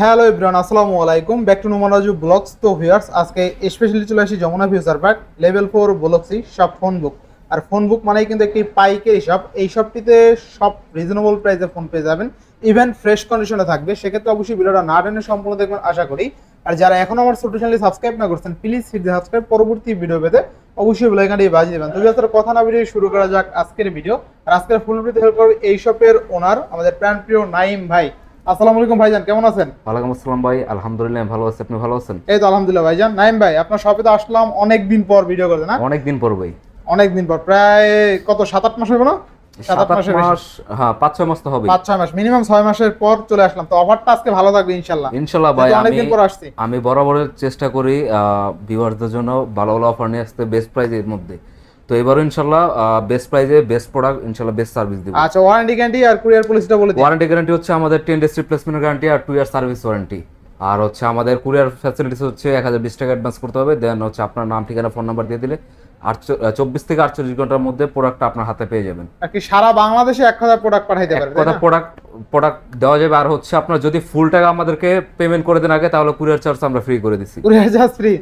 Hello Ibran আসসালামু আলাইকুম। Back to নোমানাজু ব্লগস তো ভিউয়ার্স আজকে স্পেশালি চলে আসি Jamuna future park level four ব্লগসি সব ফোন বুক আর ফোন বুক মানেই কিন্তু একটি পাইকারি শপ এই শপটিতে সব রিজনেবল প্রাইসে ফোন পেয়ে যাবেন। ইভেন ফ্রেশ কন্ডিশনে থাকবে। সেক্ষেত্রে অবশ্যই ভিডিওটা না টেনে সম্পূর্ণ দেখবেন, আশা করি। আর যারা এখন আমার ছোট চ্যানেলে সাবস্ক্রাইব না করছেন প্লিজ হিট সাবস্ক্রাইব পরবর্তী ভিডিও পেতে অবশ্যই বেলাইকানটি বাজিয়ে দেবেন। তো যাতে কথা না বেরিয়ে শুরু করা যাক আজকের ভিডিও আর আজকের ফুল ভিডিও হেল্প করবে এই শপের ওনার আমাদের প্রাণ প্রিয় নাইম ভাই। আসসালামু আলাইকুম ভাইজান কেমন আছেন? ওয়ালাইকুম আসসালাম ভাই আলহামদুলিল্লাহ ভালো আছি আপনি ভালো আছেন? এই তো আলহামদুলিল্লাহ ভাইজান। নাইম ভাই আপনার শপে তো আসলাম অনেক দিন পর ভিডিও করতে না? অনেক দিন পর ভাই। অনেক দিন পর প্রায় কত সাত আট মাস হবে না। মাস হ্যাঁ পাঁচ ছয় মাস তো হবে পাঁচ ছয় মাস মিনিমাম ছয় মাসের পর চলে আসলাম। তো অফারটা আজকে ভালো থাকবে ইনশাল্লাহ ইনশাল্লাহ ভাই আমি অনেকদিন পর আসছি। আমি বরাবরের চেষ্টা করি ভিউয়ারদের জন্য ভালো ভালো অফার নিয়ে আসতে বেস্ট প্রাইজের মধ্যে। তো এবারও ইনশাল্লাহ বেস্ট প্রাইজে বেস্ট প্রোডাক্ট ইনশাল্লাহ বেস্ট সার্ভিস দিব। আচ্ছা ওয়ারেন্টি গ্যারান্টি আর কুরিয়ার পলিসিটা বলে দিই। ওয়ারেন্টি গ্যারান্টি হচ্ছে আমাদের টেন ডেজ রিপ্লেসমেন্ট গ্যারান্টি আর টু ইয়ার সার্ভিস ওয়ারেন্টি আর হচ্ছে আমাদের কুরিয়ার ফ্যাসিলিটিস হচ্ছে এক হাজার বিশ টাকা অ্যাডভান্স করতে হবে। দেন হচ্ছে আপনার নাম ঠিকানা ফোন নাম্বার দিয়ে দিলে চব্বিশ থেকে আটচল্লিশ ঘণ্টার মধ্যে প্রোডাক্টটা আপনার হাতে পেয়ে যাবেন। সারা বাংলাদেশে এক হাজার প্রোডাক্ট পাঠাইতে পারবে কথা প্রোডাক্ট প্রোডাক্ট দেওয়া যাবে। আর হচ্ছে আপনার যদি ফুল টাকা আমাদেরকে পেমেন্ট করে দেন আগে তাহলে কুরিয়ার চার্জ আমরা ফ্রি করে দিচ্ছি কুরিয়ার চার্জ ফ্রি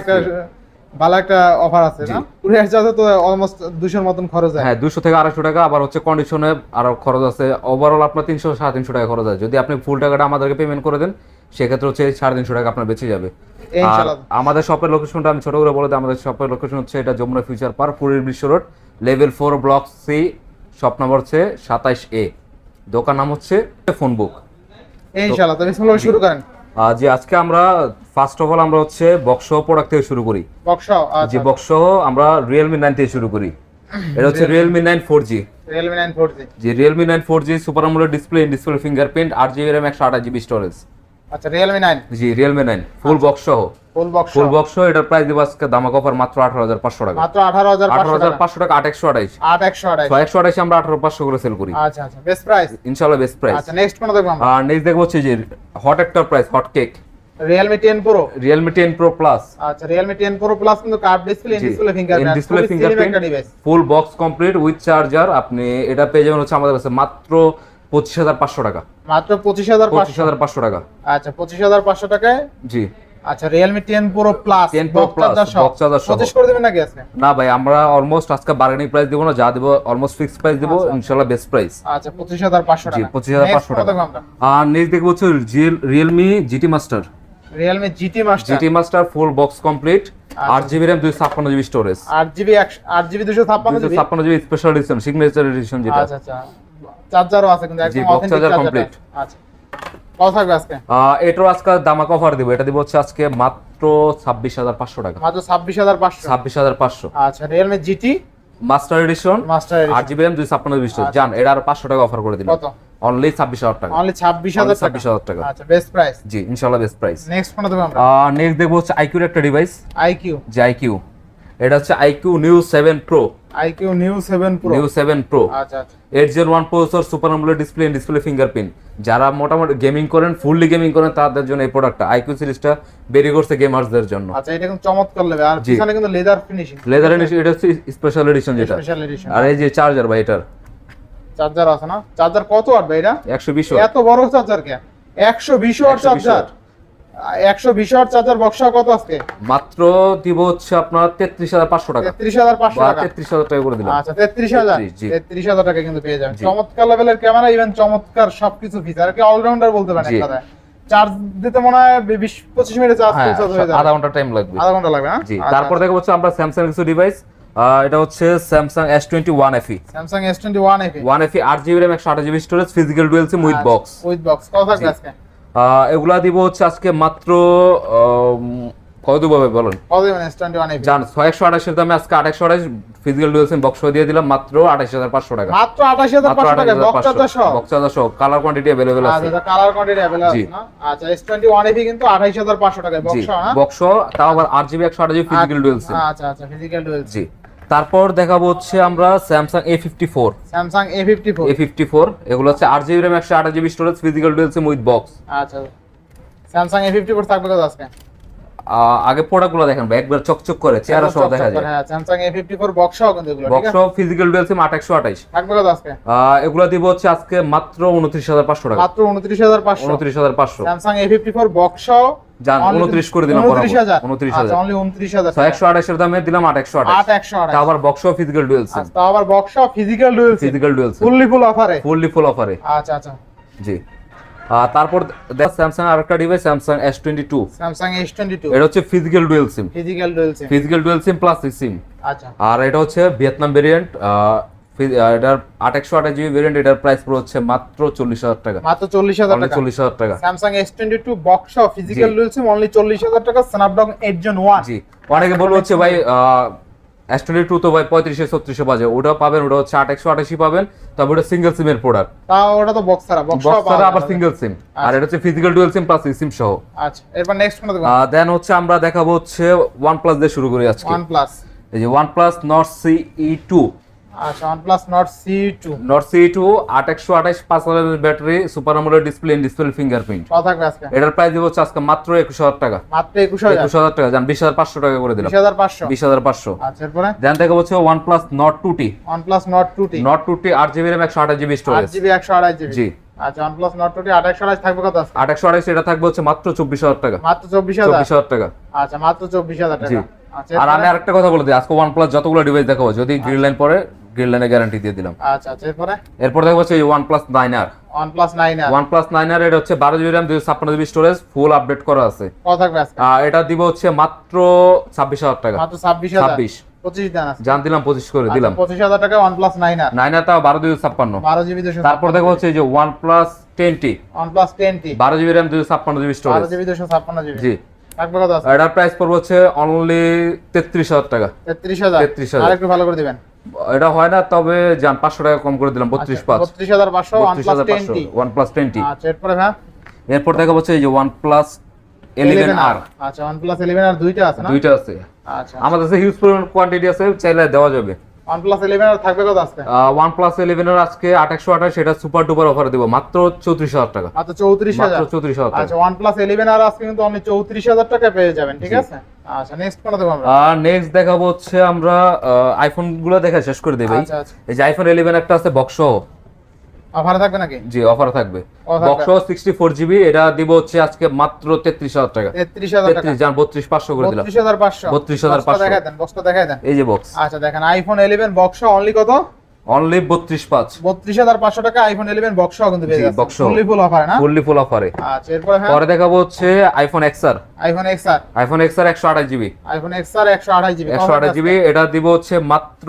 একটা free। ভালো একটা অফার আছে না? কুরিয়ার চার্জে তো অলমোস্ট দুশোর মতন খরচ হয়। হ্যাঁ দুশো থেকে আড়াইশো টাকা আবার হচ্ছে কন্ডিশনে আরও খরচ আছে। ওভারঅল আপনার তিনশো সাড়ে তিনশো টাকা খরচ আছে যদি আপনি ফুল টাকাটা আমাদেরকে পেমেন্ট করে দেন সেক্ষেত্রে হচ্ছে এই সাড়ে তিনশো টাকা আপনার বেঁচে যাবে। আর ইনশাআল্লাহ আমাদের শপের লোকেশনটা আমি ছোট করে বলে দিই। আমাদের শপের লোকেশন হচ্ছে এটা যমুনা ফিউচার পার্ক পুরীর Bishwa road level four block C shop number হচ্ছে সাতাইশ এ দোকান নাম হচ্ছে ফোন বুক ইনশাআল্লাহ তো বিসমিল্লাহ শুরু করেন। যে আজকে আমরা ফার্স্ট অফ অল আমরা হচ্ছে বক্স প্রোডাক্ট থেকে শুরু করি। বক্স যে আচ্ছা বক্স আমরা রিয়েলমি নাইন থেকে শুরু করি। এটা হচ্ছে Realme nine four G Realme nine four G যে Realme nine four G super AMOLED display display fingerprint আট জিবি র্যাম একশো আঠাশ জিবি স্টোরেজ আচ্ছা Realme nine G Realme nine full box সহ। ফুল বক্স ফুল বক্স সহ এটার price দিব আজকে দামাক অফার মাত্র আঠারো হাজার পাঁচশো টাকা। মাত্র আঠারো হাজার আঠারো পাঁচশো হাজার টাকা পাঁচশো টাকা আট একশো আঠাইশ। আট একশো আড়াই ছয় একশো আঠাইশ আমরা আঠারো পাঁচশো করে সেল করি। আচ্ছা আচ্ছা বেস্ট প্রাইস ইনশাল্লাহ বেস্ট প্রাইস আচ্ছা নেক্সট কোন দেখব আমরা? আর নেক্সট দেখব হচ্ছে যে হট একটা price hot cake Realme ten pro Realme ten pro plus আচ্ছা রিয়েলমি টেন প্রো প্লাস কিন্তু কার্ড ডিসপ্লে জি। ডিসপ্লে ফিঙ্গারপ্রিন্ট একটা device full box complete with charger আপনি এটা পেয়ে যাবেন হচ্ছে আমাদের কাছে মাত্র পঁচিশ হাজার পাঁচশো টাকা। মাত্র পঁচিশ হাজার পঁচিশ? হাজার পাঁচশো টাকা। আচ্ছা পঁচিশ হাজার পাঁচশো টাকায়? জি। আচ্ছা Realme ten pro plus 10 Pro Plus, box সহ। পঁচিশ করে দেবেন নাকি আজকে? না ভাই আমরা অলমোস্ট আজকে বার্গেনিং প্রাইস দিব না যা দিব অলমোস্ট ফিক্স প্রাইস দিব বেস্ট আচ্ছা জি টাকা। আর নেক্সট দেখব হচ্ছে ফুল বক্স কমপ্লিট। আট জিবি র্যাম দুই ছাপ্পান্ন জিবি স্টোরেজ আট জিবি আট জিবি দুশো ছাপ্পান্ন জিবি ছাপ্পান্ন GB special edition signature edition যেটা। আচ্ছা আচ্ছা। চার্জারও আছে কিন্তু একদম অথেন্টিক চার্জার complete। আচ্ছা। থাকবে আজকে? দামাক অফার দিব। এটা দিব হচ্ছে আজকে মাত্র ছাব্বিশ হাজার পাঁচশো টাকা। মাত্র ছাব্বিশ হাজার পাঁচশো। ছাব্বিশ হাজার পাঁচশো। আচ্ছা Realme GT master edition master আট জিবি র্যাম দুই ছাপ্পান্ন জিবি জান এটা আর পাঁচশো টাকা অফার করে কত? অনলি ছাব্বিশ হাজার টাকা। অনলি ছাব্বিশ হাজার টাকা ছাব্বিশ হাজার টাকা। আচ্ছা বেস্ট প্রাইস জি ইনশাল্লাহ বেস্ট প্রাইস নেক্সট ফোন দেবো আমরা। নেক্সট দেখব হচ্ছে আইকিউর একটা ডিভাইস আইকিউ যে আইকিউ এটা হচ্ছে iQOO new seven pro iQOO new seven pro new seven pro আচ্ছা আচ্ছা। Eight zero one processor super AMOLED display display fingerprint যারা মোটামুটি গেমিং করেন ফুললি গেমিং করেন তাদের জন্য এই প্রোডাক্টটা আইকিউ সিরিজটা বেরিয়ে করছে গেমার্সদের জন্য। আচ্ছা এটা কিন্তু চমৎকার লেবে আর। পিছনে কিন্তু লেদার ফিনিশিং লেদার এটা হচ্ছে স্পেশাল এডিশন যেটা। স্পেশাল এডিশন আর এই যে চার্জার ভাই এটার। চার্জার আছে না? চার্জার কত ওয়াট ভাই এটা? একশো বিশ এত বড় চার্জার কে? একশো বিশ ওয়াট চার্জার ওয়াট চার্জার বক্সা কত আজকে? মাত্র দিব হচ্ছে আপনার টাকা। টাকা। করে দিলাম। আচ্ছা টাকা কিন্তু পেয়ে যাবেন। চমৎকার লেভেলের ক্যামেরা ইভেন চমৎকার সবকিছু ফিচার কি অলরাউন্ডার বলতে পারেন এক কথায় চার্জ দিতে মনে হয় মিনিটে চার্জ হ্যাঁ হয়ে আধা ঘণ্টা টাইম লাগবে। আধা ঘণ্টা লাগবে না জি। তারপর দেখা হচ্ছে আমরা স্যামসাং কিছু ডিভাইস এটা হচ্ছে Samsung S twenty one FE Samsung S twenty one FE one FE আট জিবি র্যাম একশো আঠাশ GB storage physical dual SIM with box with box আজকে? এগুলা দিব হচ্ছে আজকে মাত্র কত দিব বলেন? জান একশো আঠাশের দামে আজকে একশো আঠাশ ফিজিক্যাল ডুয়েল সিম বক্স দিয়ে দিলাম মাত্র আঠাশ হাজার পাঁচশো টাকা। মাত্র আঠাশ হাজার টাকা box charger colour quantity available আছে। আচ্ছা কালার কোয়ান্টিটি অ্যাভেলেবল আছে না? আচ্ছা এস টোয়েন্টি ওয়ান এফি কিন্তু আঠাইশ হাজার পাঁচশো টাকা বক্স বক্স তাও আবার আট জিবি একশো আঠাশ ফিজিক্যাল ডুয়েল সিম আচ্ছা আচ্ছা ফিজিক্যাল ডুয়েল জি। তারপর দেখাবো হচ্ছে আমরা Samsung A fifty four Samsung A fifty four A fifty four এগুলো হচ্ছে আট জিবি র্যাম একশো আঠাশ GB storage physical dual SIM with box আচ্ছা। স্যামসাং এ ফিফটি ফোর থাকবে কত আজকে? আগে প্রোডাক্টগুলো দেখেন ভাই একবার চকচক করে চেহারা সহ দেখা যায়। হ্যাঁ স্যামসাং এ ফিফটি ফোর বক্সও কিন্তু এগুলো ঠিক বক্স আছে? ফিজিক্যাল ডুয়েল সিম আট একশো আঠাইশ। থাকবে কত আজকে? এগুলো দিব হচ্ছে আজকে মাত্র উনত্রিশ হাজার পাঁচশো টাকা। মাত্র উনত্রিশ হাজার পাঁচশো। উনত্রিশ হাজার পাঁচশো। স্যামসাং এ ফিফটি ফোর বক্সও যান উনত্রিশ করে দিলাম উনত্রিশ হাজার। উনত্রিশ আচ্ছা হাজার অনলি উনত্রিশ হাজার ছয় একশো আঠাশের দামে দিলাম আট একশো আঠাশ আট একশো আঠাশ তা আবার বক্স ফিজিক্যাল ডুয়েল সিম তাও আবার বক্সও physical dual physical dual SIM fully full অফারে ফুললি ফুল অফারে আচ্ছা আচ্ছা। জি। তারপর স্যামসাং আরেকটা device Samsung S twenty two Samsung S twenty two এটা হচ্ছে physical dual SIM physical dual SIM physical dual SIM plus SIM আচ্ছা। আর এটা হচ্ছে ভিয়েতনাম ভেরিয়েন্ট এটার আট একশো আঠাশ জিবি ভেরিয়েন্ট এটার প্রাইস পুরো হচ্ছে মাত্র চল্লিশ হাজার টাকা। মাত্র চল্লিশ হাজার টাকা। চল্লিশ হাজার টাকা। স্যামসাং এস টোয়েন্টি টু বক্সও ফিজিক্যাল ডুয়েল সিম অনলি চল্লিশ হাজার টাকা স্ন্যাপড্রাগন এইট জন ওয়ান জি। অনেকে বলব হচ্ছে ভাই টোয়েন্টি টু তো ভাই পঁয়ত্রিশে ছত্রিশে বাজে। ওটা পাবেন ওটা হচ্ছে আট একশো আটাশি পাবেন। তবে ওটা সিঙ্গেল সিমের প্রোডাক্ট ওটা তো বক্স ছাড়া বক্স বক্স ছাড়া আবার সিঙ্গেল সিম আর এটা হচ্ছে physical dual sim plus sim সহ। আচ্ছা এরপর নেক্সট কোনটা দেন হচ্ছে আমরা দেখাবো হচ্ছে ওয়ান প্লাস দিয়ে শুরু করি আজকে। ওয়ান প্লাস এই যে one plus Nord C E two আচ্ছা পাঁচ battery super display display fingerprint কত থাকবে আজকে। এটার প্রাইস দিব আজকে মাত্র টাকা। মাত্র টাকা করে দিলাম। আচ্ছা এরপরে? থেকে স্টোরেজ জি। আচ্ছা থাকবে কত আজকে? আট একশো আঠাশ এটা থাকবে হচ্ছে মাত্র চব্বিশ হাজার টাকা। মাত্র আচ্ছা মাত্র টাকা। আচ্ছা আর আমি আরেকটা কথা বলে দিই আজকে ওয়ান প্লাস যতগুলো ডিভাইস দেখাবো যদি গ্রিন লাইন পরে গ্রিন গ্যারান্টি দিয়ে দিলাম। আচ্ছা আচ্ছা এরপরে? এরপর দেখব হচ্ছে ওয়ান প্লাস নাইন আর ওয়ান প্লাস নাইন আর ওয়ান প্লাস নাইন আর এটা হচ্ছে বারো জিবি র্যাম দুশো ছাপ্পান্ন জিবি স্টোরেজ ফুল আপডেট করা আছে। কত থাকবে এটা দিব হচ্ছে মাত্র ছাব্বিশ হাজার টাকা। মাত্র ছাব্বিশ ছাব্বিশ। পঁচিশ দান আছে জান দিলাম পঁচিশ করে দিলাম। পঁচিশ হাজার টাকা ওয়ান প্লাস নাইন আর নাইন আর তাও বারো দুশো ছাপ্পান্ন। বারো জিবি তারপর হচ্ছে যে one plus ten T one plus ten বারো জিবি র্যাম দুশো ছাপ্পান্ন জিবি বারো জিবি দুশো ছাপ্পান্ন জিবি। জি। এটার প্রাইস পড়বে হচ্ছে অনলি তেত্রিশ হাজার টাকা। তেত্রিশ হাজার। 33,000 আর একটু ভালো করে দিবেন। এটা হয় না তবে যান পাঁচশো টাকা কম করে দিলাম বত্রিশ পাঁচ। বত্রিশ হাজার পাঁচশো ওয়ান প্লাস হাজার টেন পাঁচশো T one plus ten T আচ্ছা এরপরে হ্যাঁ? এরপর দেখা এই যে ওয়ান প্লাস ইলেভেন আর আচ্ছা ওয়ান প্লাস ইলেভেন আর দুইটা আছে না? দুইটা আছে। আচ্ছা আমাদের কাছে হিউজ পরিমাণ কোয়ান্টিটি আছে চাইলে দেওয়া যাবে। ওয়ান প্লাস ইলেভেন থাকবে কত আজকে? ওয়ান প্লাস এর আজকে আঠাশশো আঠাশ সেটা সুপার ডুপার অফার দিব। মাত্র চৌত্রিশ হাজার টাকা। আচ্ছা মাত্র আচ্ছা আর আজকে কিন্তু অনলি টাকা পেয়ে যাবেন ঠিক আছে? আচ্ছা নেক্সট কোনটা দেবো আমরা? আর নেক্সট দেখাবো হচ্ছে আমরা আইফোনগুলো দেখা শেষ করে দেবে আচ্ছা এই যে আইফোন ইলেভেন একটা আছে বক্স অফার থাকবে নাকি? জি অফার থাকবে। বক্স সিক্সটি ফোর জিবি এটা দিব হচ্ছে আজকে মাত্র তেত্রিশ হাজার টাকা। তেত্রিশ হাজার টাকা করে দিলাম। 32,500 দেখাই দেন বক্সটা দেখাই দেন। এই যে বক্স আচ্ছা দেখেন আইফোন ইলেভেন বক্স অনলি কত? অনলি বত্রিশ পাঁচ। বত্রিশ হাজার পাঁচশো টাকা আইফোন ইলেভেন বক্স কিন্তু পেয়ে যাচ্ছে ফুললি ফুল অফার না? ফুললি ফুল অফারে আচ্ছা এরপরে হ্যাঁ? পরে দেখাবো হচ্ছে iPhone XR iPhone X R iPhone XR একশো আঠাশ জিবি আইফোন এক্স আর একশো আঠাশ জিবি একশো আঠাশ জিবি এটা দিব হচ্ছে মাত্র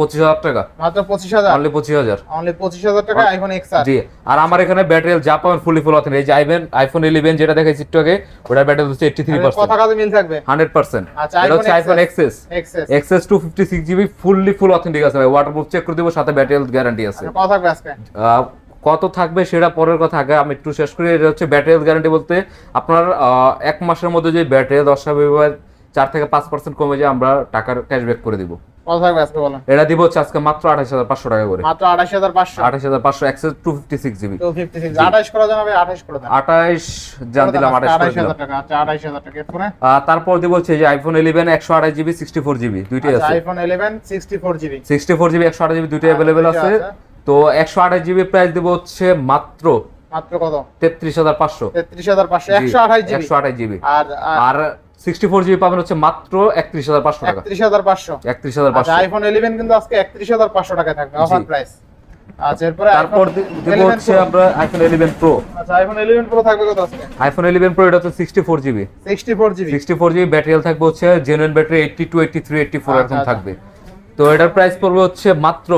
পঁচিশ হাজার টাকা। মাত্র পঁচিশ হাজার? অনলি পঁচিশ হাজার। অনলি পঁচিশ হাজার টাকা আইফোন এক্স জি আর আমার এখানে ব্যাটারি যা পাবেন ফুলি ফুল অথেন্ট এই যে আইফোন আইফোন ইলেভেন যেটা দেখাইছি একটু আগে ওটার ব্যাটারি হচ্ছে এইটটি থ্রি কথা পার্সেন্ট কাজে মিল থাকবে? হান্ড্রেড পার্সেন্ট আচ্ছা, এটা হচ্ছে iPhone two fifty six GB fully full authentic আছে ভাই। ওয়াটারপ্রুফ চেক করে দেবো সাথে ব্যাটারি গ্যারান্টি আছে। কথা থাকবে আজকে কত থাকবে সেটা পরের কথা আগে আমি একটু শেষ করি। এটা হচ্ছে ব্যাটারি গ্যারান্টি বলতে আপনার এক মাসের মধ্যে যে ব্যাটারি দশ চার থেকে পাঁচ পার্সেন্ট কমে যায় আমরা টাকার ক্যাশব্যাক করে দিব। কথা থাকবে আজকে বলেন। এটা দিব হচ্ছে আজকে মাত্র আঠাশ হাজার পাঁচশো টাকা করে। মাত্র আঠাশ হাজার পাঁচশো। আঠাশ হাজার পাঁচশো টু ফিফটি সিক্স জিবি আঠাশ করে জানাবে আঠাশ করে আঠাশ জান দিলাম আঠাশ করে আঠাশ দিলাম। হাজার টাকা আচ্ছা আঠাশ হাজার টাকা এরপরে? তারপর দিব হচ্ছে যে আইফোন ইলেভেন একশো আঠাশ জিবি সিক্সটি ফোর জিবি দুইটাই আছে। IPhone eleven sixty four GB sixty four GB একশো আঠাশ জিবি দুইটাই আচ্ছা, অ্যাভেলেবেল আছে। আছে। তো একশো আঠাশ জিবি প্রাইস দিব হচ্ছে মাত্র মাত্র কত? তেত্রিশ হাজার পাঁচশো। তেত্রিশ হাজার পাঁচশো একশো আঠাশ জিবি একশো আঠাশ জিবি আর আর সিক্সটি ফোর জিবি পাবেন হচ্ছে মাত্র একত্রিশ হাজার পাঁচশো টাকা। একত্রিশ হাজার পাঁচশো। একত্রিশ হাজার আচ্ছা পাঁচশো আইফোন ইলেভেন কিন্তু আজকে একত্রিশ হাজার পাঁচশো টাকা থাকবে অফার প্রাইস আচ্ছা এরপরে তারপর দিব হচ্ছে আমরা আইফোন ইলেভেন প্রো আচ্ছা আইফোন প্রো থাকবে কত আজকে? আইফোন ইলেভেন প্রো এটা হচ্ছে জিবি জিবি জিবি ব্যাটারি থাকবে হচ্ছে genuine battery eighty two eighty three eighty four আচ্ছা, এরকম আচ্ছা। থাকবে। তো এটার প্রাইস পড়বে হচ্ছে মাত্র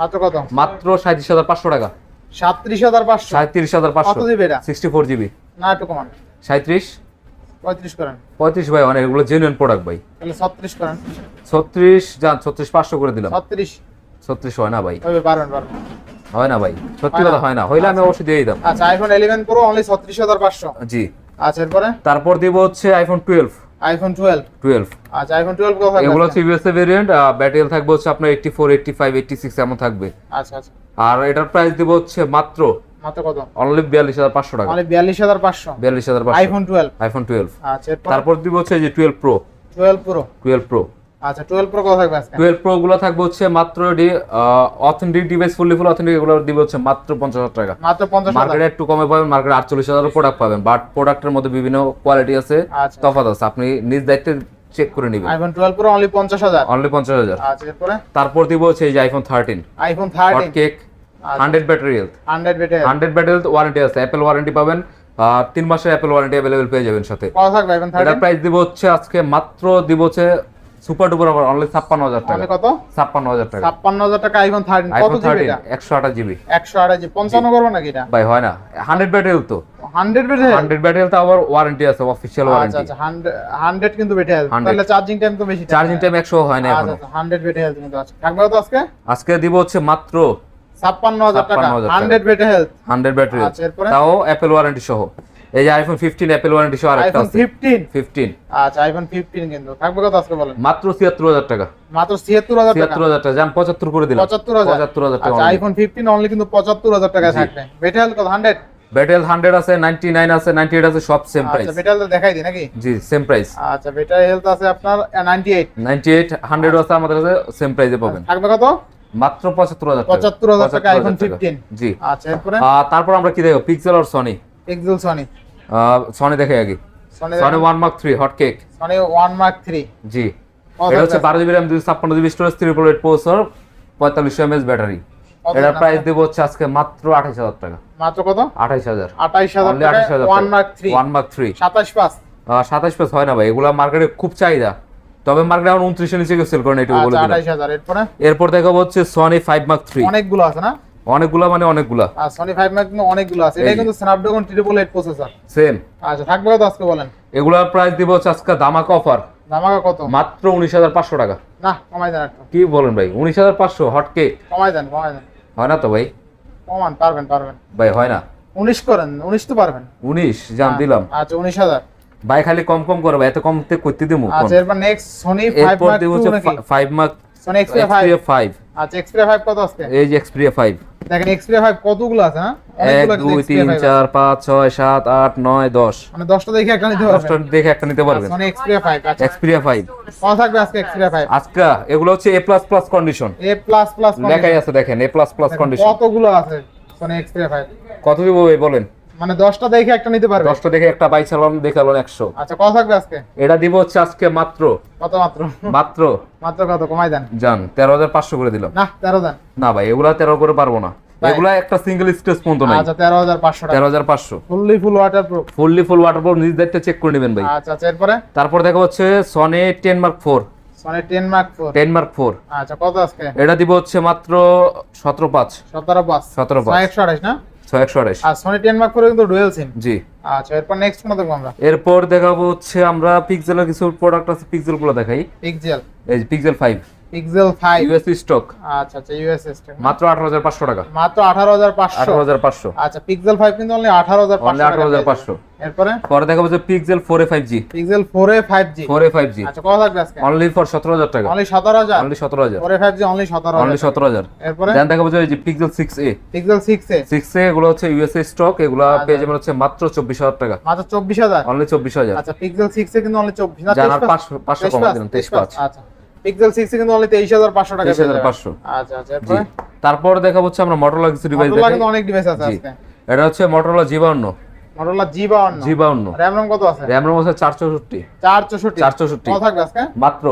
মাত্র কত? মাত্র সাঁত্রিশ হাজার পাঁচশো টাকা। সাতত্রিশ হাজার পাঁচশো। সাঁত্রিশ হাজার কত পাঁচশো দিবে এটা? সিক্সটি ফোর জিবি না একটু কমান। পঁয়ত্রিশ করেন। পঁয়ত্রিশ ভাই অনেক এগুলো জেনুইন প্রোডাক্ট ভাই। তাহলে ছত্রিশ করেন। ছত্রিশ যান ছত্রিশ পাঁচশো করে দিলাম। ছত্রিশ। ছত্রিশ হয় না ভাই। হবে পারবেন পারবেন হয় না ভাই সত্যি কথা হয় না। হইলে আমি অবশ্যই দিয়ে দিতাম। আচ্ছা আইফোন ইলেভেন প্রো অনলি ছত্রিশ হাজার পাঁচশো। জি। আচ্ছা এরপরে? তারপর দিব হচ্ছে iPhone twelve iPhone twelve twelve আচ্ছা আইফোন টুয়েলভ কত থাকবে এগুলো? হচ্ছে ইউএসএ ভেরিয়েন্ট ব্যাটারি থাকবে হচ্ছে আপনার eighty four eighty five eighty six এমন থাকবে। আচ্ছা আচ্ছা। আর এটার প্রাইস দিব হচ্ছে মাত্র মাত্র কত? অনলি বিয়াল্লিশ হাজার পাঁচশো টাকা। মানে বিয়াল্লিশ হাজার পাঁচশো। বিয়াল্লিশ হাজার পাঁচশো। আইফোন টুয়েলভ আইফোন টুয়েলভ আচ্ছা তারপর দিব হচ্ছে যে twelve pro twelve pro twelve pro আচ্ছা টুয়েলভ প্রো কত থাকবে আজকে? টুয়েলভ প্রো গুলো থাকবে হচ্ছে মাত্র authentic device fully full authentic এগুলো দিবে হচ্ছে মাত্র পঞ্চাশ হাজার টাকা। মাত্র পঞ্চাশ হাজার। মার্কেটে একটু কমে পাবেন মার্কেটে আটচল্লিশ হাজার প্রোডাক্ট পাবেন বাট প্রোডাক্টের মধ্যে বিভিন্ন কোয়ালিটি আছে তফাৎ আছে। আপনি নিজ দায়িত্বে চেক করে নেবেন। আইফোন টুয়েলভ প্রো অনলি পঞ্চাশ হাজার। অনলি পঞ্চাশ হাজার। আচ্ছা এরপরে? তারপর দিব হচ্ছে এই যে iPhone thirteen iPhone hot thirteen cake hundred battery health. Hundred বেটে হান্ড্রেড ব্যাটারি হেলথ ওয়ারেন্টি আছে। অ্যাপেল ওয়ারেন্টি পাবেন। আর তিন মাসের অ্যাপেল ওয়ারেন্টি অ্যাভেলেবেল পেয়ে যাবেন সাথে। থার্টিন প্রাইস দিব হচ্ছে আজকে মাত্র দিব হচ্ছে সুপার ডুপার অফার অনলি ছাপ্পান্ন হাজার টাকা। অনলি কত? ছাপ্পান্ন হাজার টাকা। ছাপ্পান্ন হাজার টাকা আইফোন থার্টিন কত জিবি এটা একশো আঠাশ জিবি একশো আঠাশ জিবি পঞ্চান্ন করব নাকি এটা? ভাই হয় না। হান্ড্রেড ব্যাটারি হেলথ তো। হান্ড্রেড বেটে হান্ড্রেড ব্যাটারি হেলথ আবার ওয়ারেন্টি আছে অফিসিয়াল আচ্ছা ওয়ারেন্টি আচ্ছা। হান্ড্রেড হান্ড্রেড কিন্তু বেটে হেলথ। তাহলে চার্জিং টাইম তো বেশি চার্জিং টাইম একশো হয় না আচ্ছা এখনও। আচ্ছা। হান্ড্রেড বেটে হেলথ কিন্তু আছে। থাকবে কত আজকে? আজকে দিব হচ্ছে মাত্র 56,000 টাকা। হান্ড্রেড বেটে হেলথ হান্ড্রেড ব্যাটারি আচ্ছা তাও অ্যাপেল ওয়ারেন্টি সহ। এই যে আইফোন অ্যাপেল ওয়ারেন্টি সহ আরেকটা আছে। ফিফটিন ফিফটিন আচ্ছা আইফোন ফিফটিন কিন্তু। থাকবে কত আজকে বলেন? মাত্র ছিয়াত্তর হাজার টাকা। মাত্র ছিয়াত্তর হাজার টাকা? ছিয়াত্তর হাজার টাকা। যান পঁচাত্তর করে দিলাম। টাকা আচ্ছা আইফোন ফিফটিন অনলি কিন্তু টাকা। থাকবে। হেলথ কত? হান্ড্রেড আছে আছে সব সেম প্রাইস আচ্ছা বেটে হেলথ দেখাই দিই নাকি? জি সেম প্রাইস আচ্ছা বেটার হেলথ আছে আপনার ninety eight ninety eight hundred আছে আমাদের কাছে সেম প্রাইসে পাবেন। থাকবে কত? মাত্র পঁচাত্তর হাজার পঁচাত্তর হাজার টাকা আইফোন 75,000 ফিফটিন জি। আচ্ছা এরপরে? তারপর আমরা কি দেখো পিক্সেল আর সনি পিক্সেল সনি সনি দেখে আগে। Sony one mark three hot cake Sony one mark three জি। এটা হচ্ছে থাকবে? বারো জিবি র্যাম দুশো ছাপ্পান্ন GB storage triple eight processor পঁয়তাল্লিশশো এমএস ব্যাটারি এটার প্রাইস দেবো হচ্ছে আজকে মাত্র আঠাইশ হাজার টাকা। মাত্র কত? আঠাইশ হাজার। আঠাইশ হাজার টাকা। One mark three one mark three সাতাশ পাঁচ। সাতাশ পেস হয় না ভাই। এগুলা মার্কেটে খুব চাহিদা। তবে মার্কেটে এখন উনত্রিশের নিচে কেউ সেল করে না এটুকু বলে আচ্ছা দিলাম। আঠাইশ হাজার। এরপরে? এরপর দেখাবো হচ্ছে সনি ফাইভ মার্ক থ্রি অনেকগুলো আছে না? অনেকগুলা মানে অনেকগুলা। আর সনি ফাইভ মার্ক কিন্তু অনেকগুলো আছে। এটা কিন্তু Snapdragon triple eight processor same আচ্ছা থাকবে কত আজকে বলেন? এগুলার প্রাইস দিব হচ্ছে আজকে দামাক অফার ধামাকা কত? মাত্র উনিশ হাজার পাঁচশো টাকা। না কমাই দেন একটু। কি বলেন ভাই? উনিশ হাজার পাঁচশো হট কেক কমাই দেন কমাই দেন। হয় না তো ভাই? কমান পারবেন পারবেন। ভাই হয় না। উনিশ করেন উনিশ তো পারবেন। উনিশ জান দিলাম। আচ্ছা উনিশ হাজার। ভাই খালি কম কম করবে এত কম করতে দিমু? আচ্ছা এরপর নেক্সট সনি ফাইভ এরপর মার্ক দিব টু হচ্ছে নাকি? Five mark Sony Xperia five Xperia five আচ্ছা এক্সপ্রিয়া ফাইভ কত আজকে এই যে এক্সপ্রিয়া ফাইভ দেখেন এক্সপ্রিয়া ফাইভ কতগুলো আছে না এক অনেকগুলো দুই Xperia তিন 5 আছে। চার পাঁচ ছয় সাত আট নয় দশ। মানে দশটা দেখে একটা নিতে পারবেন। দেখে একটা নিতে পারবেন। সনি এক্সপ্রিয়া ফাইভ আচ্ছা। এক্সপ্রিয়া ফাইভ কত থাকবে আজকে এক্সপ্রিয়া ফাইভ আজকে এগুলো হচ্ছে A plus plus condition A plus plus লেখাই আছে দেখেন এ প্লাস প্লাস কন্ডিশন কতগুলো আছে সনি এক্সপ্রিয়া ফাইভ কত দিব বলেন। মানে দশটা দেখে একটা নিতে পারবে? দশটা দেখে একটা বাইক চালান দেখালেন একশো। আচ্ছা কত থাকবে আজকে? এটা দিব হচ্ছে আজকে মাত্র। কত মাত্র? মাত্র। মাত্র কত? কমাই দেন। জান তেরো হাজার পাঁচশো করে দিলাম। না তেরো দেন। না ভাই এগুলা তেরো করে পারব না। এগুলা একটা সিঙ্গেল স্টেজ পর্যন্ত নাই। আচ্ছা তেরো হাজার পাঁচশো টাকা। তেরো হাজার পাঁচশো। Fully full water proof fully full water proof নিজ দায়িত্বে চেক করে নেবেন ভাই। আচ্ছা আচ্ছা এরপরে? তারপর দেখা হচ্ছে Sony ten mark four Sony ten mark four ten mark four আচ্ছা কত আজকে? এটা দিব হচ্ছে মাত্র সতেরো পাঁচ। সতেরো পাঁচ। সতেরো পাঁচ। ছয় একশো আঠাশ না? 628 আর কিন্তু সিম জি। আচ্ছা এরপর নেক্সট আমরা? এরপর দেখাবো হচ্ছে আমরা পিক্সেলের কিছু প্রোডাক্ট আছে পিক্সেলগুলো দেখাই। পিক্সেল এই Pixel five XL 5 USC stock আচ্ছা আচ্ছা ইউএসসি স্টক মাত্র 18500 টাকা। মাত্র 18500 18500 আচ্ছা পিক্সেল 5 কিন্তু অনলি 18500 অনলি 18500 এরপরে? পরে দেখাবো যে pixel 4a 5G pixel 4a 5G 4a 5G আচ্ছা কত লাগবে আজকে? অনলি ফর 17000 টাকা। Only 17000 only 17000 4a 5G only 17000 only 17000 এরপরে? দেন দেখাবো যে এই pixel 6a pixel 6a 6a এগুলো হচ্ছে ইউএসএ স্টক এগুলো পেজ মানে হচ্ছে মাত্র 24000 টাকা। মাত্র 24000 অনলি 24000 আচ্ছা পিক্সেল 6a কিন্তু অনলি 24000 টাকা 500 500 কম দিন 25 আচ্ছা। পিক্সেল সিক্স কিন্তু অনলি তেইশ হাজার পাঁচশো টাকা তেইশ হাজার পাঁচশো। আচ্ছা আচ্ছা তারপর দেখা হচ্ছে আমরা মোটরলা কিছু ডিভাইস মটোরোলা অনেক ডিভাইস আছে আজকে। এটা হচ্ছে মোটরলা জিবাউন্ন মটোরোলা জি বাউন্ন জিবাউন্ন র্যাম রম কত আছে? র্যাম রম চৌষট্টি। চার চৌষট্টি। চৌষট্টি। কত থাকবে আজকে? মাত্র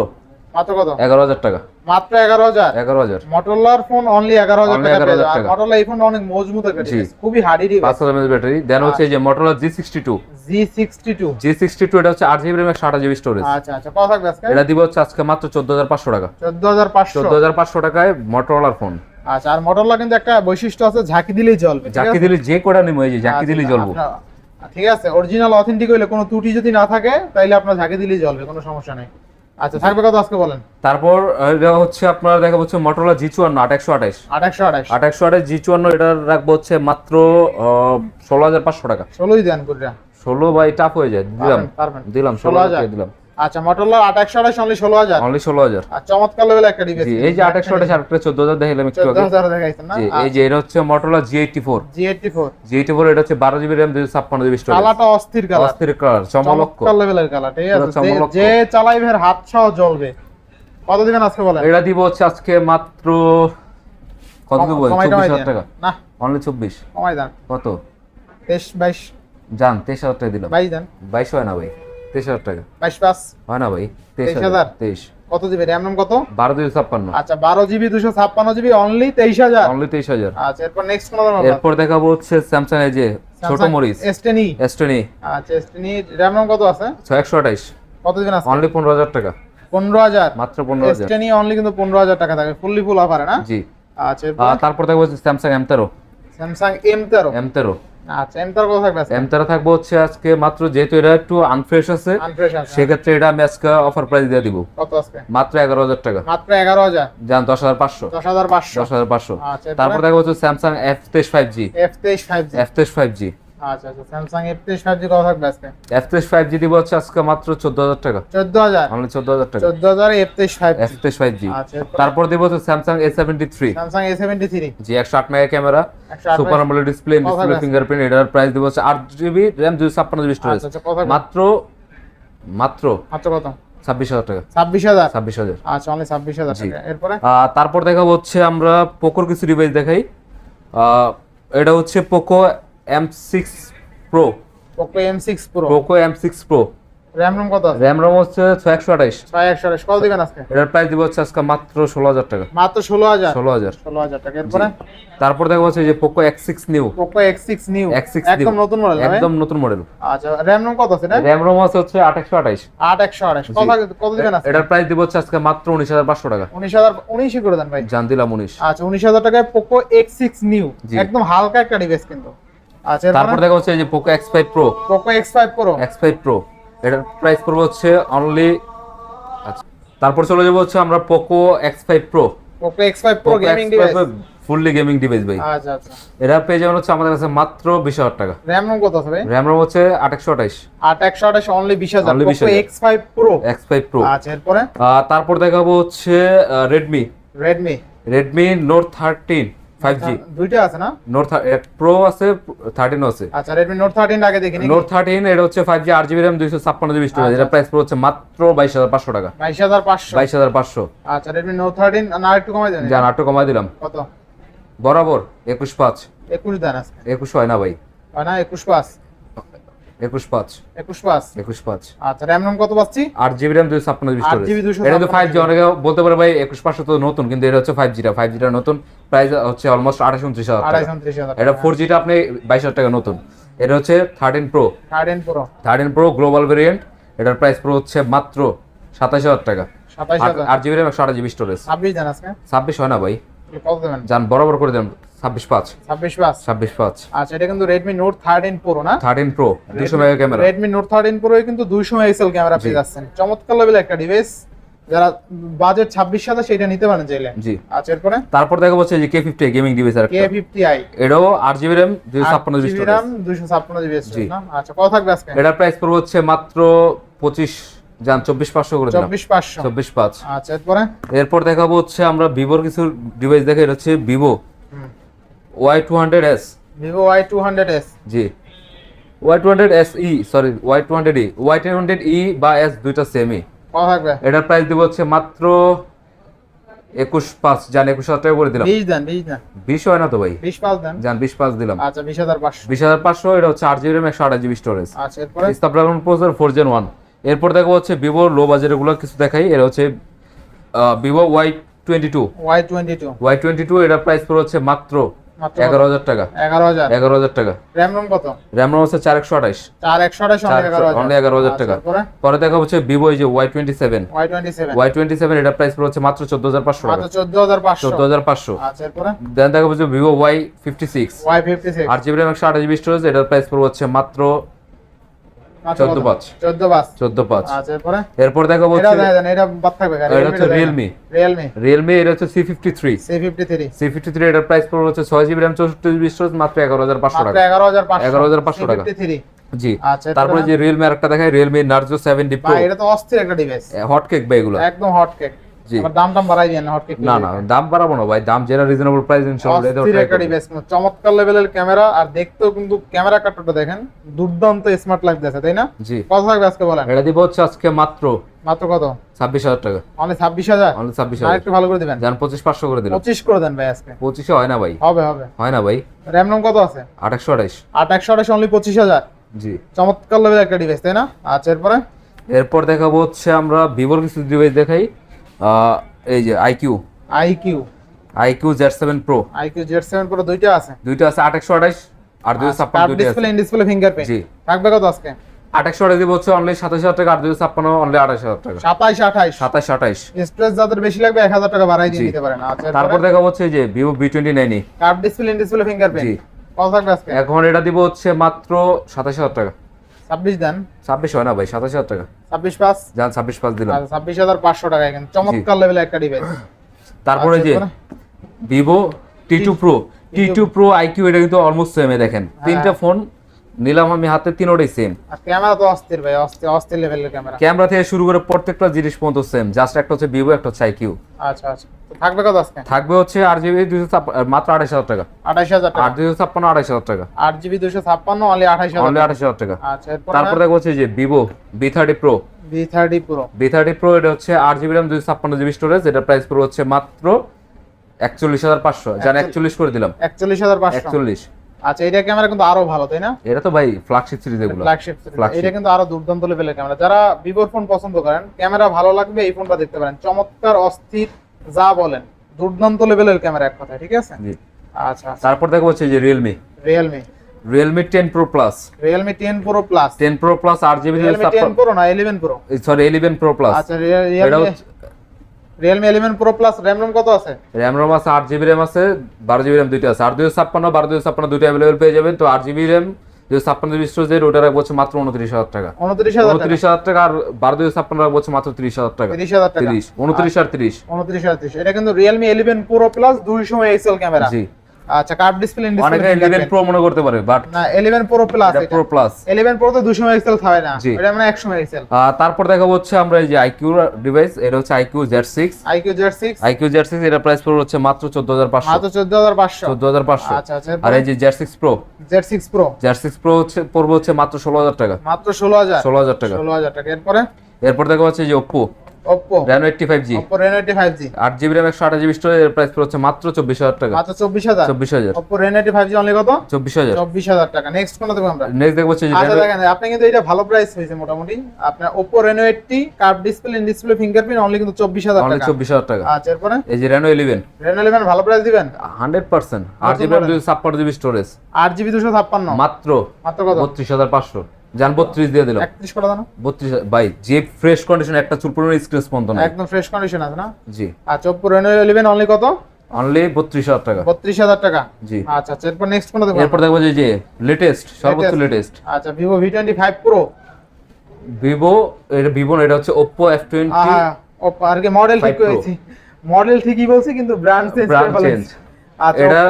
মাত্র কত? এগারো হাজার টাকা। মাত্র এগারো হাজার? এগারো হাজার। মটোরোলার ফোন অনলি এগারো হাজার Only টাকা 11,000 পেয়ে যাবে। আর মটোরোলা এই ফোনটা অনেক মজবুত একটা খুবই হার্ডি ডিভাইস পাঁচ হাজার ব্যাটারি দেন হচ্ছে যে Motorola G sixty two G sixty two G sixty two এটা হচ্ছে আট জিবি র্যাম একশো আঠাশ জিবি স্টোরেজ আচ্ছা আচ্ছা। কত থাকবে আজকে? এটা দিব হচ্ছে আজকে মাত্র চোদ্দ হাজার পাঁচশো টাকা। চোদ্দ হাজার পাঁচশো। চোদ্দ হাজার পাঁচশো টাকায় মোটরলার ফোন আচ্ছা আর মটোরোলা কিন্তু একটা বৈশিষ্ট্য আছে ঝাঁকি দিলেই জ্বলবে আছে? দিলে যে কোটা নিবো এই যে জাকি আচ্ছা, দিলেই জ্বলবো। ঠিক আছে অরিজিনাল অথেন্টিক হইলে কোনো ত্রুটি যদি না থাকে তাইলে আপনার ঝাঁকি দিলেই জ্বলবে কোনো সমস্যা নেই। আচ্ছা থাকবে কত আজকে বলেন? তারপর এটা হচ্ছে আপনার দেখা হচ্ছে মটোরোলা জি চুয়ান্ন আট একশো আঠাশ। আঠাশশো আঠাশ। আট একশো আঠাশ জি চুয়ান্ন এটা রাখব হচ্ছে মাত্র ষোলো হাজার পাঁচশো টাকা। ষোলোই দেন ষোলো বাই টাফ হয়ে যায় দিলাম। দিলাম ষোলো হাজার দিলাম। আচ্ছা মোটরলা আট একশো আঠাশ অনলি ষোলো হাজার। অনলি ষোলো হাজার। আর চমৎকার লেভেল একটা ডিভাইস এই যে আট একশো আঠাশ আরেকটা চোদ্দ হাজার দেখালাম একটু আগে। হাজার দেখাইছেন না? এই যে এটা হচ্ছে Motorola G eighty four G eighty four G eighty four এটা হচ্ছে বারো জিবি স্টোরেজ কালারটা অস্থির কালার। অস্থির কালার চমৎকার লেভেলের কালার ঠিক আছে? যে- যে চালাইবে হাত সহ জ্বলবে। কত দিবেন আজকে বলেন? এটা দিব হচ্ছে আজকে মাত্র কত দিব? কমাই টমাই চব্বিশ হাজার দেন। টাকা। না। অনলি চব্বিশ। কমাই দেন। কত? তেইশ বাইশ। যান তেইশ হাজার টাকা দিলাম। বাইশ দেন। বাইশ হয় না ভাই। তেইশ হাজার টাকা। বাইশ পাঁচ। হয় না ভাই তেইশ হাজার। তেইশ কত জিবি? র্যাম নাম কত? বারো দুশো ছাপ্পান্ন। আচ্ছা বারো জিবি দুশো ছাপ্পান্ন জিবি অনলি তেইশ হাজার। অনলি তেইশ হাজার। আচ্ছা এরপর নেক্সট কোন এরপর দেখাবো হচ্ছে স্যামসাং এই যে ছোট মরিচ। এস টেনি আচ্ছা এসটেনি র্যাম নাম কত আছে? একশো আঠাইশ। কত দিবেন আছে? অনলি পনেরো হাজার টাকা। পনেরো হাজার। মাত্র পনেরো হাজার। টেনি অনলি কিন্তু পনেরো হাজার টাকা থাকে ফুললি ফুল অফারে না? জি। আচ্ছা তারপর দেখব স্যামসাং এম তেরো। স্যামসাং এম তেরো। এম তেরো। আচ্ছা এম কত থাকবে থাকব হচ্ছে আজকে মাত্র যেহেতু এটা একটু আনফ্রেশ আছে সেক্ষেত্রে এটা আমি আজকে অফার প্রাইস দিয়ে দিব। কত আজকে? মাত্র এগারো হাজার টাকা। মাত্র এগারো হাজার? যান দশ হাজার পাঁচশো। দশ হাজার পাঁচশো। দশ হাজার পাঁচশো। আচ্ছা তারপর দেখব হচ্ছে স্যামসাং এফ তেইশ ফাইভ জি এফ তেইশ ফাইভ জি এফ তেইশ ফাইভ জি আচ্ছা আচ্ছা স্যামসাং কত থাকবে আজকে? দিব হচ্ছে মাত্র চোদ্দ হাজার টাকা। টাকা। আচ্ছা তারপর দিব হচ্ছে জি mega camera super display display fingerprint এটার প্রাইস দিব হচ্ছে স্টোরেজ আচ্ছা আচ্ছা মাত্র মাত্র মাত্র কত? ছাব্বিশ হাজার টাকা। ছাব্বিশ হাজার? ছাব্বিশ হাজার। আচ্ছা অনলি ছাব্বিশ হাজার টাকা। এরপরে? তারপর দেখাবো হচ্ছে আমরা পোকোর কিছু ডিভাইস দেখাই। আহ, এটা হচ্ছে Poco M six pro Poco M six pro Poco M six pro RAM ROM কত আছে? র্যাম রম হচ্ছে ছয় একশো আঠাইশ ছয় একশো আঠাশ। কত দিবেন আজকে? এটার প্রাইস দিব হচ্ছে আজকে মাত্র ষোলো হাজার টাকা। মাত্র ষোলো হাজার? ষোলো হাজার। ষোলো হাজার টাকা। এরপরে? তারপর দেখা হচ্ছে যে Poco X six new Poco X six new X six একদম নতুন মডেল একদম নতুন মডেল আচ্ছা র্যাম রোম কত আছে র্যাম রম আছে হচ্ছে আট একশো আঠাইশ আট একশো আঠাশ। কত কত দিবেন আজকে? এটার প্রাইস দিব হচ্ছে আজকে মাত্র উনিশ হাজার পাঁচশো টাকা। উনিশ হাজার উনিশই করে দেন ভাই। জান দিলাম উনিশ। আচ্ছা উনিশ হাজার টাকায় পোকো এক্স সিক্স নিউ একদম হালকা একটা ডিভাইস কিন্তু। আচ্ছা তারপর এরপরে দেখা হচ্ছে এই যে Poco X five pro Poco X five pro X five pro এটার প্রাইস পড়বে হচ্ছে অনলি আচ্ছা তারপর চলে যাব হচ্ছে আমরা Poco X five pro Poco X five pro gaming device fully gaming device ভাই। আচ্ছা আচ্ছা। এটা পেয়ে যাবেন হচ্ছে আমাদের কাছে মাত্র বিশ হাজার টাকা। র্যাম রোম কত আছে ভাই? র্যাম রম হচ্ছে আট একশো আঠাইশ। আট একশো আঠাশ অনলি বিশ হাজার। Only Poco 20,000 X five pro X five pro আচ্ছা এরপরে? তারপর দেখাবো হচ্ছে Redmi Redmi Redmi Note thirteen five G দুইটা আছে না? নোট প্রো আছে থার্টিনও আছে। আচ্ছা রেডমি নোট থার্টিন আগে দেখি নাকি? নোট থার্টিন এটা হচ্ছে ফাইভ জি আট জিবি র্যাম দুইশো ছাপ্পান্ন জিবি স্টোরেজ আচ্ছা। এটা প্রাইস পড়ে হচ্ছে মাত্র বাইশ হাজার পাঁচশো টাকা। বাইশ হাজার পাঁচশো। বাইশ হাজার পাঁচশো। আচ্ছা রেডমি নোট থার্টিন না একটু কমাই দেন। জান একটু কমাই দিলাম। কত? বরাবর একুশ পাঁচ। একুশ দেন আজকে। একুশ হয় না ভাই। হয় না একুশ পাঁচ। একুশ পাঁচ। একুশ পাঁচ। একুশ পাঁচ। আচ্ছা র্যাম রোম কত পাচ্ছি? আট জিবি র্যাম দুইশো ছাপ্পান্ন জিবি আট স্টোরেজ GB দুইশো এটা কিন্তু ফাইভ জি অনেকে বলতে পারে ভাই একুশ পাঁচশো তো নতুন কিন্তু এটা হচ্ছে ফাইভ জিটা ফাইভ জিটা নতুন প্রাইস হচ্ছে অলমোস্ট আঠাশ উনত্রিশ হাজার আড়াইশ টাকা উনত্রিশ হাজার এটা ফোর জিটা আপনি বাইশ হাজার টাকা নতুন। এটা হচ্ছে thirteen pro thirteen pro thirteen pro global variant এটার প্রাইস পুরো হচ্ছে মাত্র সাতাশ হাজার টাকা। আট জিবি র্যাম একশো জিবি স্টোরেজ। ছাব্বিশ আজকে? ছাব্বিশ হয় না ভাই। যান বরাবর করে দেন। ছাব্বিশ পাঁচ। ছাব্বিশ পাঁচ। ছাব্বিশ পাঁচ। আচ্ছা এটা কিন্তু রেডমি নোট থার্টিন প্রো না? থার্টিন প্রো দুশো mega camera. Redmi Note thirteen pro কিন্তু দুইশো মেগাপিক্সেল ক্যামেরা পেয়ে যাচ্ছেন। চমৎকার লেভেল একটা ডিভাইস যারা বাজেট ছাব্বিশ নিতে পারেন চাইলে। জি। আচ্ছা এরপরে? তারপর দেখা যাচ্ছে যে কে ফিফটি গেমিং ডিভাইস আর কে ফিফটি আই এটাও আট জিবি র্যাম দুইশো ছাপ্পান্ন জিবি জিবি আচ্ছা কত থাকবে আজকে? এটার প্রাইস পড়বে হচ্ছে মাত্র পঁচিশ যান চব্বিশ পাঁচশো করে দিলাম। চব্বিশ পাঁচশো। চব্বিশ পাঁচ। আচ্ছা এরপরে? এরপর দেখাবো হচ্ছে আমরা ভিভোর কিছু ডিভাইস দেখে এটা হচ্ছে Vivo Y two hundred S Vivo Y two hundred S জি। Y two hundred S E sorry Y two hundred E Y two hundred E বা এস দুইটা সেমই এটার প্রাইস দিব হচ্ছে মাত্র একুশ পাঁচ যান একুশ হাজার টাকা করে দিলাম। বিশ দেন বিশ দেন। বিশ হয় না তো ভাই? বিশ পাঁচ দেন। যান বিশ পাঁচ দিলাম। আচ্ছা বিশ হাজার পাঁচশো। বিশ হাজার পাঁচশো এটা হচ্ছে আট জিবি র্যাম একশো আঠাশ জিবি স্টোরেজ আচ্ছা এরপরে? Snapdragon processor four Gen one এরপর দেখো হচ্ছে ভিভো লো বাজেটেরগুলো কিছু দেখাই। এটা হচ্ছে Vivo Y twenty two Y twenty two Y twenty two এটার প্রাইস পড়ে হচ্ছে মাত্র এগারো হাজার টাকা। এগারো হাজার। এগারো হাজার টাকা। র্যাম রোম কত? র্যাম রম হচ্ছে চার একশো আঠাইশ চার একশো আঠাশ অনেক এগারো হাজার। অনলি এগারো হাজার আচ্ছা, টাকা। পরে? দেখা হচ্ছে ভিভো এই যে Y twenty seven Y twenty seven Y twenty seven এটার প্রাইস পড়ে হচ্ছে মাত্র চোদ্দ হাজার পাঁচশো টাকা। চোদ্দ হাজার পাঁচশো। চোদ্দ হাজার পাঁচশো। আচ্ছা দেন দেখা হচ্ছে Vivo Y fifty six Y fifty six আট জিবি র্যাম একশো আঠাশ জিবি স্টোরেজ এটার প্রাইস পড়বে হচ্ছে মাত্র চোদ্দ পাঁচ। চোদ্দ পাঁচ। চোদ্দ পাঁচ। আচ্ছা এরপরে? এরপর দেখা এটা হচ্ছে দেখা দেন এটা বাদ থাকবে এটা হচ্ছে রিয়েলমি রিয়েলমি রিয়েলমি এটা হচ্ছে C fifty three C fifty three C fifty three এটার প্রাইস পড়বে হচ্ছে ছয় জিবি র্যাম চৌষট্টি জিবি মাত্র এগারো হাজার পাঁচশো মাত্র টাকা। এগারো হাজার পাঁচশো। টাকা। জি। আচ্ছা তারপরে যে রিয়েলমি আরেকটা দেখায় রিয়েলমি নার্জো প্রো এটা তো অস্থির একটা ডিভাইস হট কেক বা এগুলো। একদম হট কেক দাম টাম বাড়াই দিয়ে না না না দাম বাড়াবো না ভাই দাম যেটা রিজনেবল প্রাইস ইনশাআল্লাহ। ডিভাইস চমৎকার লেভেলের ক্যামেরা আর দেখতেও কিন্তু ক্যামেরা কাটটা দেখেন দুর্দান্ত স্মার্ট লাগতেছে তাই না? জি। কত থাকবে আজকে বলেন। এটা দিব হচ্ছে আজকে মাত্র মাত্র কত? ছাব্বিশ হাজার টাকা। অনলি ছাব্বিশ হাজার? অনলি ছাব্বিশ হাজার। একটু ভালো করে দিবেন। যান পঁচিশ পাঁচশো করে পঁচিশ করে দেন ভাই আজকে। পঁচিশে হয় না ভাই। হবে হবে। হয় না ভাই। র্যাম কত আছে? আট একশো আঠাশ। অনলি পঁচিশ হাজার। জি। চমৎকার লেভেলের একটা ডিভাইস তাই না? আচ্ছা এরপরে? এরপর দেখাবো হচ্ছে আমরা ভিভোর কিছু ডিভাইস দেখাই। এই যে iQOO iQOO iQOO Z seven pro iQOO Z seven pro দুইটা আছে। দুইটা আছে আঠাশশো আঠাইশ আর দুইশো ছাপ্পান্ন ডিসপ্লে ডিসপ্লে ফিঙ্গারপ্রিন্ট জি। থাকবে কত আজকে? আঠাশশো আঠাইশ দিব হচ্ছে অনলি সাতাশ হাজার টাকা আর দুইশো ছাপ্পান্ন অনলি আঠাশ হাজার টাকা। সাতাইশ আঠাইশ সাতাশ স্ট্রেস যাদের বেশি লাগবে এক হাজার টাকা বাড়াই দিয়ে দিতে পারেন। আচ্ছা তারপর দেখাবো হচ্ছে যে Vivo V twenty curved display display fingerprint জি। এখন এটা দিব হচ্ছে মাত্র সাতাশ হাজার টাকা। ছাব্বিশ দেন। ছাব্বিশ হয় না ভাই সাতাশ হাজার টাকা। ছাব্বিশ পাঁচ? যান ছাব্বিশ পাঁচ দিলাম। আর ছাব্বিশ হাজার পাঁচশো টাকা এখানে চমৎকার লেভেলের একটা ডিভাইস তারপরে আচ্ছা, যে? Vivo T two pro T two pro iQOO এটা কিন্তু অলমোস্ট সেমে দেখেন। হ্যাঁ। তিনটা ফোন নিলাম আমি হাতে তিনোটাই সেম ক্যামেরা তো অস্থির ভাই অস্থির অস্থির লেভেলের ক্যামেরা ক্যামেরা থেকে শুরু করে প্রত্যেকটা জিনিস পর্যন্ত সেম জাস্ট একটা হচ্ছে ভিভো একটা হচ্ছে আইকিউ আচ্ছা আচ্ছা। থাকবে কত আজকে? থাকবে হচ্ছে আর জিবি দুইশো মাত্র আঠাশ হাজার টাকা। আঠাইশ হাজার টাকা। দুইশো ছাপ্পান্ন আঠাশ হাজার টাকা। আট জিবি দুশো ছাপ্পান্ন অনলি আঠাইশ হাজার অনলি আঠাশ হাজার টাকা। আচ্ছা তারপর দেখো হচ্ছে যে Vivo V thirty pro V thirty pro V thirty pro এটা হচ্ছে আট জিবি র্যাম দুইশো ছাপ্পান্ন জিবি স্টোরেজ এটা প্রাইস পুরো হচ্ছে মাত্র একচল্লিশ হাজার পাঁচশো। যান একচল্লিশ করে দিলাম। একচল্লিশ হাজার পাঁচশো। একচল্লিশ। আচ্ছা এটা ক্যামেরা কিন্তু আরও ভালো তাই না? এটা তো ভাই ফ্ল্যাগশিপ সিরিজ এগুলো। ফ্ল্যাগশিপ। এটা কিন্তু আরও দুর্দান্ত লেভেলের ক্যামেরা যারা ভিভোর ফোন পছন্দ করেন ক্যামেরা ভালো লাগবে এই ফোনটা দেখতে পারেন। চমৎকার অস্থির যা বলেন দুর্দান্ত লেভেলের ক্যামেরা এক কথা ঠিক আছে? জি। আচ্ছা তারপর দেখো হচ্ছে যে Realme Realme ten pro plus Realme ten pro plus ten pro plus আট জিবি রিয়েলমি টেন প্রো না eleven pro sorry eleven pro plus আচ্ছা এটা Realme Element Pro Plus RAM ROM কত আছে? RAM ROM আছে আট জিবি র্যাম আছে বারো জিবি র্যাম দুইটা আছে। আর দুইশো ছাপ্পান্ন বারো দুইশো ছাপ্পান্ন পেয়ে যাবেন। তো আট জিবি যে ছাপ্পান্ন জিবি স্টোরেজ ওটা রাখব হচ্ছে মাত্র উনত্রিশ হাজার টাকা। উনত্রিশ হাজার টাকা। আর বারো দুইশো ছাপ্পান্ন রাখব হচ্ছে মাত্র তিরিশ হাজার টাকা। তিরিশ হাজার টাকা। তিরিশ উনত্রিশ আর ত্রিশ। উনত্রিশ হাজার তিরিশ। এটা কিন্তু রিয়েলমি ইলেভেন প্রো প্লাস দুইশো এক্সএল ক্যামেরা জি। আচ্ছা কার্ড ডিসপ্লে অনেকে ইলেভেন প্রো মনে করতে পারে বাট না ইলেভেন প্রো প্লাস এটা প্রো প্লাস ইলেভেন প্রো তো দুশো এক্সএল থাকে না। এটা মানে একশো এক্সএল তারপর দেখাবো হচ্ছে আমরা এই যে আইকিউ ডিভাইস এটা হচ্ছে six iQOO Z six iQOO এটা প্রাইস পড়বে হচ্ছে মাত্র চোদ্দ হাজার পাঁচশো। মাত্র চোদ্দ হাজার পাঁচশো। চোদ্দ হাজার পাঁচশো। আচ্ছা আচ্ছা আর এই যে Z six pro Z six pro Z pro হচ্ছে পড়বে হচ্ছে মাত্র ষোলো হাজার টাকা। মাত্র ষোলো হাজার। ষোলো হাজার টাকা। ষোলো হাজার টাকা। এরপরে? এরপর দেখা হচ্ছে যে ওপ্পো স্টোরেজ এর প্রাইস পড়ে মাত্র টাকা। মাত্র চব্বিশ হাজার? চব্বিশ হাজার। Oppo Reno eight T five G only কত? চব্বিশ হাজার। চব্বিশ হাজার টাকা। নেক্সট কোনটা দেবো আমরা? নেক্সট দেখব হচ্ছে আচ্ছা দেখেন আপনি কিন্তু এটা ভালো প্রাইস হয়েছে মোটামুটি। আপনার Oppo Reno eighty curve display in display fingerprint only কিন্তু চব্বিশ হাজার অনলি টাকা। টাকা। আচ্ছা এরপরে? এই যে ইলেভেন রেনো ইলেভেন ভালো প্রাইস দিবেন? Hundred percent. আট জিবি র্যাম দুইশো ছাপ্পান্ন জিবি স্টোরেজ আট জিবি দুশো ছাপ্পান্ন। মাত্র মাত্র কত? বত্রিশ হাজার পাঁচশো। যান বত্রিশ দিয়ে দিলাম। একত্রিশ করে দাও না? বত্রিশ ভাই যে ফ্রেশ কন্ডিশন একটা চুল পরিমাণ স্ক্রেচ পর্যন্ত নাই। একদম ফ্রেশ কন্ডিশন আছে না? জি। আচ্ছা ওপ্পো রেনো অনলি কত? অনলি বত্রিশ হাজার টাকা। বত্রিশ হাজার টাকা? জি। আচ্ছা আচ্ছা এরপর নেক্সট কোনটা দেবো এরপর দেখব যে যে লেটেস্ট সর্বোচ্চ লেটেস্ট আচ্ছা টোয়েন্টি ফাইভ প্রো ভিভো এটা না এটা হচ্ছে এফ টোয়েন্টি ওপ্পো আর কি মডেল ঠিক 5 করেছি। মডেল ঠিকই বলছি কিন্তু ব্র্যান্ড চেঞ্জ করে ফেলেছি। এটা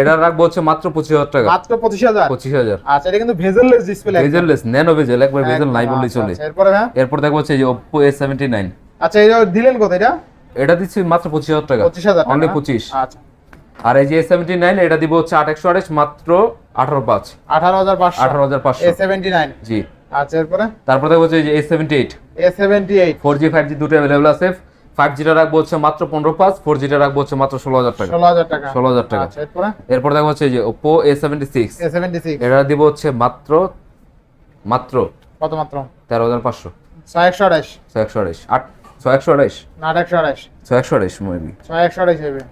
এটা রাখব হচ্ছে মাত্র পঁচিশ হাজার টাকা। মাত্র পঁচিশ হাজার? পঁচিশ হাজার। আচ্ছা এটা কিন্তু bezelless display bezelless nano bezel একবার ভেজেল নাই বললেই চলে। এরপরে হ্যাঁ? এরপর দেখব হচ্ছে যে ওপ্পো এ আচ্ছা এটা দিলেন কত এটা? এটা দিচ্ছি মাত্র পঁচিশ হাজার টাকা। পঁচিশ হাজার অনলি পঁচিশ। আচ্ছা। আর এই যে সেভেন্টি নাইন এটা দিব হচ্ছে আট একশো আঠাশ মাত্র আঠারো পাঁচ। আঠারো হাজার পাঁচশো। আঠারো হাজার পাঁচশো। সেভেন্টি নাইন জি। আচ্ছা এরপরে? তারপর দেখব হচ্ছে যে A seventy eight A seventy eight four G five G দুটো অ্যাভেলেবল আছে। ফাইভ জিটা রাখব হচ্ছে মাত্র পনেরো পাঁচ ফোর জিটা রাখব হচ্ছে মাত্র ষোলো হাজার টাকা। ষোলো হাজার টাকা। ষোলো হাজার টাকা। আচ্ছা এরপর? দেখব হচ্ছে যে ওপো এ সেভেন্টি সিক্স এটা দিব হচ্ছে মাত্র মাত্র কত মাত্র? তেরো হাজার পাঁচশো। ছয় একশো আঠাশ। ছয় একশো আঠাশ। আট ছয় একশো না আট একশো আঠাশ। ছয় একশো আঠাশ মেবি ছয় একশো হবে।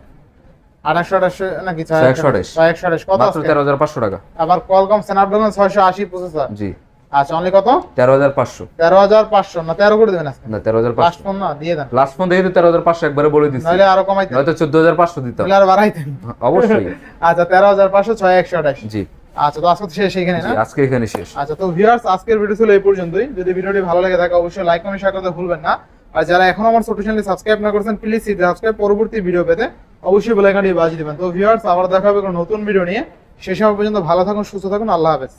আট একশো আঠাশ নাকি ছয় একশো আঠাশ। ছয় একশো আঠাশ। কত? তেরো হাজার পাঁচশো টাকা। আবার কলকম স্ন্যাপড্রাগন ছয়শো আশি প্রসেসর জি। আচ্ছা অনলি কত? তেরো হাজার পাঁচশো। তেরো হাজার পাঁচশো। না তেরো করে দেবেন আজকে? না তেরো হাজার লাস্ট ফোন না দিয়ে দেন। লাস্ট ফোন তো তেরো একবারে বলে নইলে আরও হয়তো চোদ্দ হাজার পাঁচশো দিতাম। তাহলে আর বাড়াইতেন অবশ্যই। আচ্ছা তেরো হাজার পাঁচশো ছয় একশো আঠাশ। জি। আচ্ছা তো আজকে শেষ এখানে না? আজকে এখানে শেষ। আচ্ছা তো ভিউয়ার্স আজকের ভিডিও ছিল এই পর্যন্তই। যদি ভিডিওটি ভালো লাগে থাকে অবশ্যই লাইক কমেন্ট শেয়ার করতে ভুলবেন না। আর যারা এখন আমার ছোট চ্যানেল সাবস্ক্রাইব না করেছেন প্লিজ সাবস্ক্রাইব পরবর্তী ভিডিও পেতে অবশ্যই বেল আইকনটি বাজিয়ে দিবেন। তো ভিউয়ার্স আবার দেখা হবে কোনো নতুন ভিডিও নিয়ে। শেষ পর্যন্ত ভালো থাকুন সুস্থ থাকুন আল্লাহ হাফেজ।